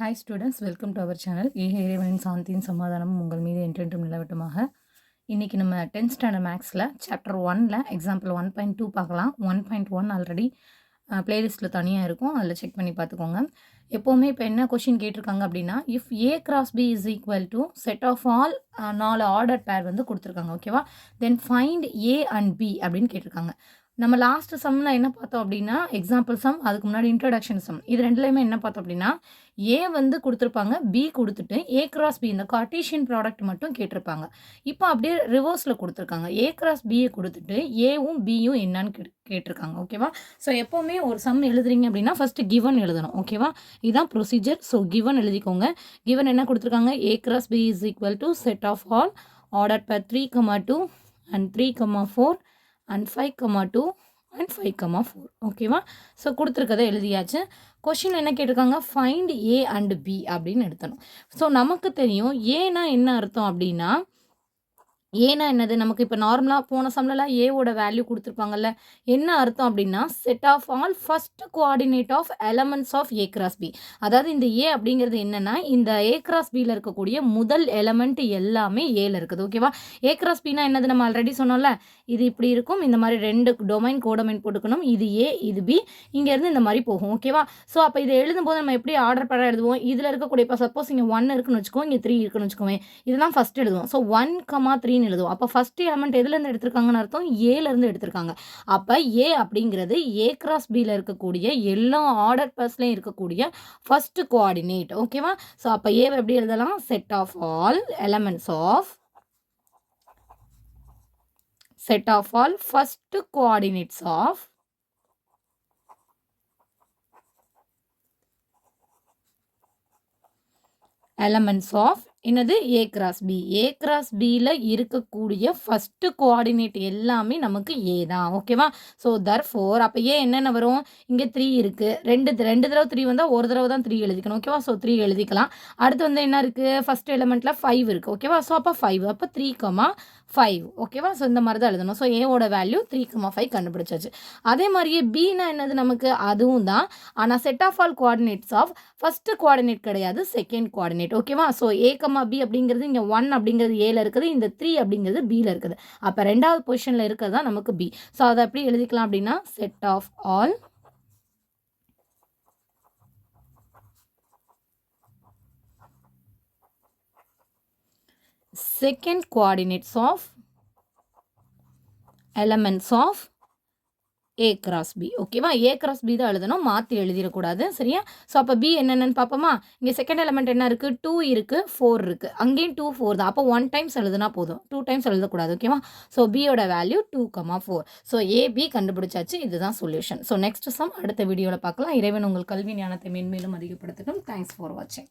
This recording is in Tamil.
Hi students welcome to our channel ஏக இறைவனின் சாந்தியின் சமாதானமும் உங்கள் மீது என்றென்றும் நிலவட்டுமாக. இன்றைக்கி நம்ம டென்த் ஸ்டாண்டர்ட் மேக்ஸில் சாப்டர் ஒனில் எக்ஸாம்பிள் ஒன் பாயிண்ட் டூ பார்க்கலாம். ஒன் பாயிண்ட் ஒன் ஆல்ரெடி ப்ளேலிஸ்ட்டில் தனியாக இருக்கும். அதில் செக் பண்ணி பார்த்துக்கோங்க. எப்போவுமே இப்போ என்ன கொஷின் கேட்டிருக்காங்க அப்படின்னா if A cross B is equal to set of all நாலு ஆர்டர் பேர் வந்து கொடுத்துருக்காங்க ஓகேவா then find A and B அப்படின்னு கேட்டிருக்காங்க. நம்ம லாஸ்ட் சம்மில் என்ன பார்த்தோம் அப்படின்னா எக்ஸாம்பிள் சம் அதுக்கு முன்னாடி இன்ட்ரடக்ஷன் சம் இது ரெண்டுலேயுமே என்ன பார்த்தோம் அப்படின்னா ஏ வந்து கொடுத்துருப்பாங்க பி கொடுத்துட்டு ஏ கிராஸ் பி இந்த கார்டீஷியன் ப்ராடக்ட் மட்டும் கேட்டிருப்பாங்க. இப்போ அப்படியே ரிவர்ஸில் கொடுத்துருக்காங்க. ஏ கிராஸ் பியை கொடுத்துட்டு ஏவும் பியும் என்னன்னு கே கேட்டிருக்காங்க ஓகேவா ஸோ எப்போவுமே ஒரு சம் எழுதுறீங்க அப்படின்னா ஃபஸ்ட்டு கிவன் எழுதணும் ஓகேவா இதுதான் ப்ரொசீஜர் ஸோ கிவன் எழுதிக்கோங்க. கிவன் என்ன கொடுத்துருக்காங்க? A cross B is equal to set of all order pair three comma two and three comma four and five comma two and five comma four ஓகேவா ஸோ கொடுத்துருக்கதை எழுதியாச்சு. கொஷின் என்ன கேட்டிருக்காங்க? ஃபைண்ட் ஏ அண்ட் பி அப்படின்னு எடுத்தணும். ஸோ நமக்கு தெரியும் ஏனா என்ன அர்த்தம் அப்படின்னா ஏன்னா என்னது? நமக்கு இப்போ நார்மலாக போன சம்லலாம் ஏவோட வேல்யூ கொடுத்துருப்பாங்கல்ல. என்ன அர்த்தம் அப்படின்னா set of all first coordinate of elements of A cross B அதாவது இந்த ஏ அப்படிங்கிறது என்னென்னா இந்த ஏ கிராஸ் பியில் இருக்கக்கூடிய முதல் எலமெண்ட் எல்லாமே ஏல இருக்குது. ஓகேவா ஏ கிராஸ் பினா என்னது? நம்ம ஆல்ரெடி சொன்னோம்ல. இது இப்படி இருக்கும். இந்த மாதிரி ரெண்டு டொமைன் கோடமைன் போட்டுக்கணும். இது ஏ இது பி இங்கேருந்து இந்த மாதிரி போகும். ஓகேவா ஸோ அப்போ இதை எழுதும்போது நம்ம எப்படி ஆர்டர் படம் எழுதுவோம்? இதில் இருக்கக்கூடிய இப்போ சப்போஸ் இங்கே ஒன் இருக்குன்னு வச்சுக்கோ இங்கே த்ரீ இருக்குன்னு வச்சுக்கோங்க இதுதான் ஃபஸ்ட் எழுதுவோம். ஸோ ஒன் கமா த்ரீ அப்படின்னு எழுதுவோம். அப்போ ஃபஸ்ட் எலமெண்ட் எதுலேருந்து எடுத்திருக்காங்கன்னு அர்த்தம்? ஏலேருந்து எடுத்திருக்காங்க. அப்போ ஏ அப்படிங்கிறது ஏ கிராஸ் பியில் இருக்கக்கூடிய எல்லா ஆர்டர் பர்ஸ்லையும் இருக்கக்கூடிய ஃபஸ்ட்டு கோஆர்டினேட் ஓகேவா ஸோ அப்போ ஏ எப்படி எழுதலாம்? Set of all elements of set of all first coordinates of elements of என்னது? A cross B A cross பியில் இருக்கக்கூடிய ஃபஸ்ட்டு கோஆர்டினேட் எல்லாமே நமக்கு ஏ தான். ஓகேவா ஸோ தர் ஃபோர் அப்போ ஏ என்னென்ன வரும்? இங்கே த்ரீ இருக்குது ரெண்டு ரெண்டு தடவை த்ரீ வந்தால் ஒரு தடவை தான் த்ரீ எழுதிக்கணும். ஓகேவா ஸோ த்ரீ எழுதிக்கலாம். அடுத்து வந்து என்ன இருக்குது ஃபஸ்ட் எலிமெண்ட்டில் ஃபைவ் இருக்குது ஓகேவா ஸோ அப்போ ஃபைவ் அப்போ த்ரீ கமா ஃபைவ் ஓகேவா ஸோ இந்த மாதிரி தான் எழுதணும். ஸோ ஏவோட வேல்யூ த்ரீ கமா ஃபைவ் கண்டுபிடிச்சாச்சு. அதே மாதிரியே பினா என்னது நமக்கு? அதுவும் தான். ஆனால் set of all coordinates of first coordinate கிடையாது செகண்ட் கோஆர்டினேட் ஓகேவா ஸோ ஏ கமா பி அப்படிங்கிறது இங்கே ஒன் அப்படிங்கிறது ஏல இருக்குது இந்த த்ரீ அப்படிங்கிறது பியில் இருக்குது. அப்போ ரெண்டாவது பொசிஷனில் இருக்கிறது தான் நமக்கு பி ஸோ அதை எப்படி எழுதிக்கலாம் அப்படின்னா set of all second coordinates of elements of A cross B ஓகேவா ஏ கிராஸ் பி தான் எழுதணும். மாற்றி எழுதிடக்கூடாது. சரியா? ஸோ அப்போ பி என்னென்னு பார்ப்போமா இங்கே செகண்ட் எலமெண்ட் என்ன இருக்குது டூ இருக்குது ஃபோர் இருக்குது அங்கேயும் டூ ஃபோர் தான். அப்போ ஒன் டைம்ஸ் எழுதுனா போதும். டூ டைம்ஸ் எழுதக்கூடாது. ஓகேவா ஸோ பியோட value two comma four so A B கண்டுபிடிச்சாச்சு. இதுதான் சொல்யூஷன் ஸோ நெக்ஸ்ட் சம் அடுத்த வீடியோவில் பார்க்கலாம் இறைவன் உங்கள் கல்வி ஞானத்தை மென்மேலும் அதிகப்படுத்தட்டும். தேங்க்ஸ் ஃபார் வாட்சிங்